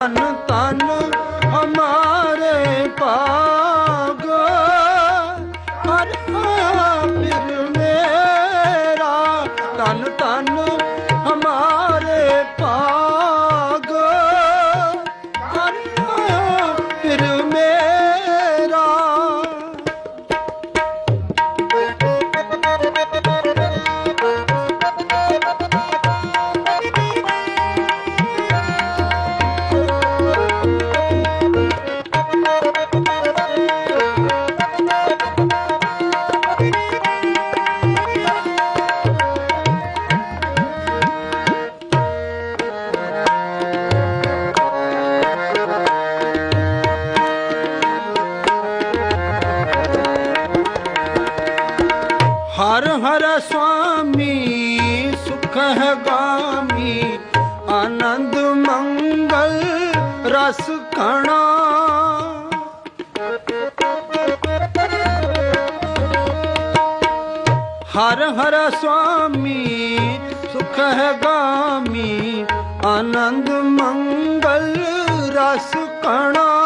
ਤਨ ਤਨ ਹਮਾਰੇ ਭਾਗ। ਹਰ ਆਇਆ ਫਿਰ ਮੇਰਾ ਤਨ ਤਨ ਹਰ ਹਰ ਸੁਆਮੀ ਸੁਖ ਹੈ ਗਾਮੀ, ਆਨੰਦ ਮੰਗਲ ਰਸ ਕਣਾ। ਹਰ ਹਰ ਸੁਆਮੀ ਸੁਖ ਹੈ ਗਾਮੀ, ਆਨੰਦ ਮੰਗਲ ਰਸ ਕਣਾ।